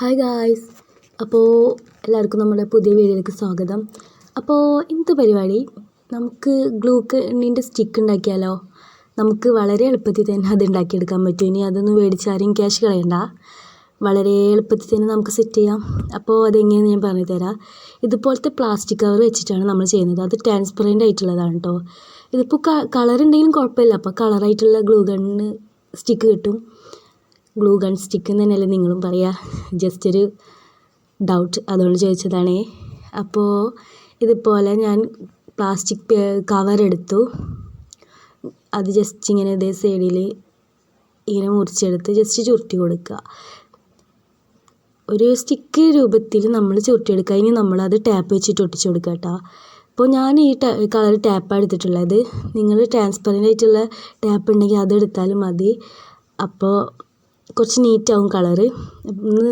Hi guys അപ്പോൾ എല്ലാവർക്കും നമ്മുടെ പുതിയ വീഡിയോയിലേക്ക് സ്വാഗതം. അപ്പോൾ ഇന്നത്തെ പരിപാടി നമുക്ക് ഗ്ലൂക്കണിന്റെ സ്റ്റിക്ക് ഉണ്ടാക്കിയാലോ? നമുക്ക് വളരെ എളുപ്പത്തിൽ തന്നെ അത് ഉണ്ടാക്കിയെടുക്കാൻ പറ്റും. ഇനി അതൊന്നും മേടിച്ചാരും ക്യാഷ് കളയണ്ട. വളരെ എളുപ്പത്തിൽ തന്നെ നമുക്ക് സെറ്റ് ചെയ്യാം. അപ്പോൾ അതെങ്ങനെയാണെന്ന് ഞാൻ പറഞ്ഞു തരാം. ഇതുപോലത്തെ പ്ലാസ്റ്റിക് കവർ വെച്ചിട്ടാണ് നമ്മൾ ചെയ്യുന്നത്. അത് ട്രാൻസ്പെറന്റ് ആയിട്ടുള്ളതാണ് കേട്ടോ ഇതിപ്പോൾ കളർ ഉണ്ടെങ്കിലും കുഴപ്പമില്ല. അപ്പോൾ കളറായിട്ടുള്ള ഗ്ലൂ സ്റ്റിക്ക് കിട്ടും. ഗ്ലൂ ഗൺ സ്റ്റിക്ക് എന്ന് തന്നെയല്ലേ നിങ്ങളും പറയുക ജസ്റ്റ് ഒരു ഡൗട്ട് അതുകൊണ്ട് ചോദിച്ചതാണേ. അപ്പോൾ ഇതുപോലെ ഞാൻ പ്ലാസ്റ്റിക് കവർ എടുത്തു. അത് ജസ്റ്റ് ഇങ്ങനെ ഇതേ സൈഡിൽ ഇങ്ങനെ മുറിച്ചെടുത്ത് ജസ്റ്റ് ചുരുട്ടി കൊടുക്കുക. ഒരു സ്റ്റിക്ക് രൂപത്തിൽ നമ്മൾ ചുരുട്ടിയെടുക്കുക. ഇനി നമ്മളത് ടാപ്പ് വെച്ചിട്ട് ഒട്ടിച്ച് കൊടുക്കുക കേട്ടോ. അപ്പോൾ ഞാൻ ഈ കളർ ടാപ്പാണ് എടുത്തിട്ടുള്ളത്. നിങ്ങൾ ട്രാൻസ്പെറന്റ് ആയിട്ടുള്ള ടാപ്പ് ഉണ്ടെങ്കിൽ അത് എടുത്താലും മതി. അപ്പോൾ കുറച്ച് നീറ്റാവും കളറ്.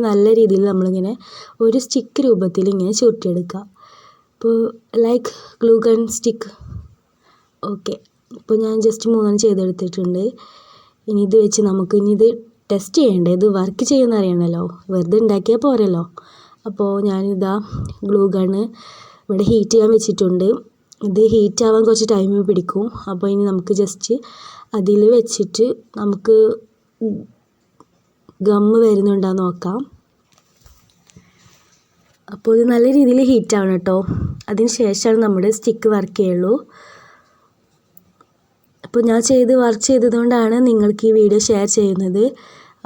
നല്ല രീതിയിൽ നമ്മളിങ്ങനെ ഒരു സ്റ്റിക്ക് രൂപത്തിൽ ഇങ്ങനെ ചുരുട്ടിയെടുക്കുക അപ്പോൾ like glue gun stick okay ഇപ്പോൾ ഞാൻ ജസ്റ്റ് മൂന്നെണ്ണം ചെയ്തെടുത്തിട്ടുണ്ട്. ഇനി ഇത് വെച്ച് നമുക്ക് ഇനി ഇത് ടെസ്റ്റ് ചെയ്യണ്ടേ? ഇത് വർക്ക് ചെയ്യുന്ന അറിയണമല്ലോ വെറുതെ ഉണ്ടാക്കിയാൽ പോരല്ലോ. അപ്പോൾ ഞാനിതാ ഗ്ലൂ ഗണ്ണ് ഇവിടെ ഹീറ്റ് ചെയ്യാൻ വെച്ചിട്ടുണ്ട്. ഇത് ഹീറ്റ് ആവാൻ കുറച്ച് ടൈം പിടിക്കും. അപ്പോൾ ഇനി നമുക്ക് ജസ്റ്റ് അതിൽ വെച്ചിട്ട് നമുക്ക് ഗമ്മ് വരുന്നുണ്ടോ നോക്കാം. അപ്പോൾ ഇത് നല്ല രീതിയിൽ ഹീറ്റ് ആവണം കേട്ടോ. അതിന് ശേഷമാണ് നമ്മുടെ സ്റ്റിക്ക് വർക്ക് ചെയ്യുള്ളൂ. അപ്പോൾ ഞാൻ ചെയ്ത് വർക്ക് ചെയ്തതുകൊണ്ടാണ് നിങ്ങൾക്ക് ഈ വീഡിയോ ഷെയർ ചെയ്യുന്നത്.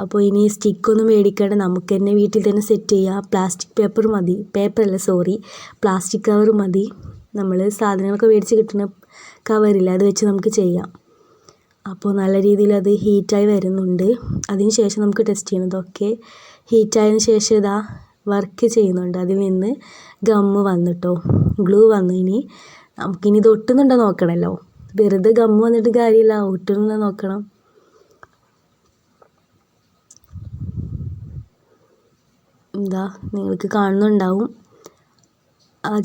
അപ്പോൾ ഇനി സ്റ്റിക്കൊന്നും മേടിക്കാണ്ട് നമുക്ക് തന്നെ വീട്ടിൽ തന്നെ സെറ്റ് ചെയ്യാം. പ്ലാസ്റ്റിക് പേപ്പർ മതി. പേപ്പറല്ല സോറി പ്ലാസ്റ്റിക് കവർ മതി. നമ്മൾ സാധനങ്ങളൊക്കെ മേടിച്ച് കിട്ടുന്ന കവറില്ല അത് വെച്ച് നമുക്ക് ചെയ്യാം. അപ്പോൾ നല്ല രീതിയിൽ അത് ഹീറ്റായി വരുന്നുണ്ട്. അതിന് ശേഷം നമുക്ക് ടെസ്റ്റ് ചെയ്യണതൊക്കെ ഹീറ്റായതിന് ശേഷം ഇതാ വർക്ക് ചെയ്യുന്നുണ്ട്. അതിൽ നിന്ന് ഗമ്മ് വന്നിട്ടോ. ഗ്ലൂ വന്നു ഇനി. നമുക്കിനി ഇത് ഒട്ടുന്നുണ്ടോ നോക്കണമല്ലോ വെറുതെ ഗമ്മ് വന്നിട്ട് കാര്യമില്ല. ഒട്ടുന്നുണ്ടോ നോക്കണം. എന്താ നിങ്ങൾക്ക് കാണുന്നുണ്ടാവും.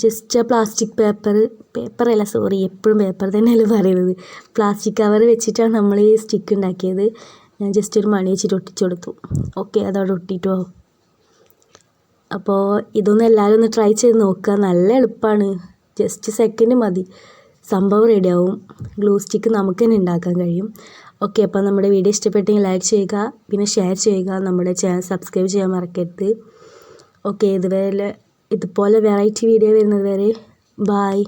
ജസ്റ്റ് ആ പ്ലാസ്റ്റിക് പേപ്പർ പേപ്പറല്ല സോറി എപ്പോഴും പേപ്പർ തന്നെയല്ലേ പറയുന്നത്. പ്ലാസ്റ്റിക് കവർ വെച്ചിട്ടാണ് നമ്മൾ ഈ സ്റ്റിക്ക് ഉണ്ടാക്കിയത്. ഞാൻ ജസ്റ്റ് ഒരു മണി വെച്ചിട്ട് ഒട്ടിച്ചു കൊടുത്തു. ഓക്കെ അതവിടെ ഒട്ടിട്ടോ? അപ്പോൾ ഇതൊന്നും എല്ലാവരും ഒന്ന് ട്രൈ ചെയ്ത് നോക്കുക. നല്ല എളുപ്പമാണ് ജസ്റ്റ് സെക്കൻഡ് മതി. സംഭവം റെഡിയാവും ഗ്ലൂ സ്റ്റിക്ക് നമുക്ക് തന്നെ ഉണ്ടാക്കാൻ കഴിയും. ഓക്കെ അപ്പോൾ നമ്മുടെ വീഡിയോ ഇഷ്ടപ്പെട്ടെങ്കിൽ ലൈക്ക് ചെയ്യുക. പിന്നെ ഷെയർ ചെയ്യുക. നമ്മുടെ ചാനൽ സബ്സ്ക്രൈബ് ചെയ്യാൻ മറക്കരുത്. ഓക്കെ ഇതുവരെ ഇതുപോലെ വെറൈറ്റി വീഡിയോ വരുന്നത് വരെ. ബായ്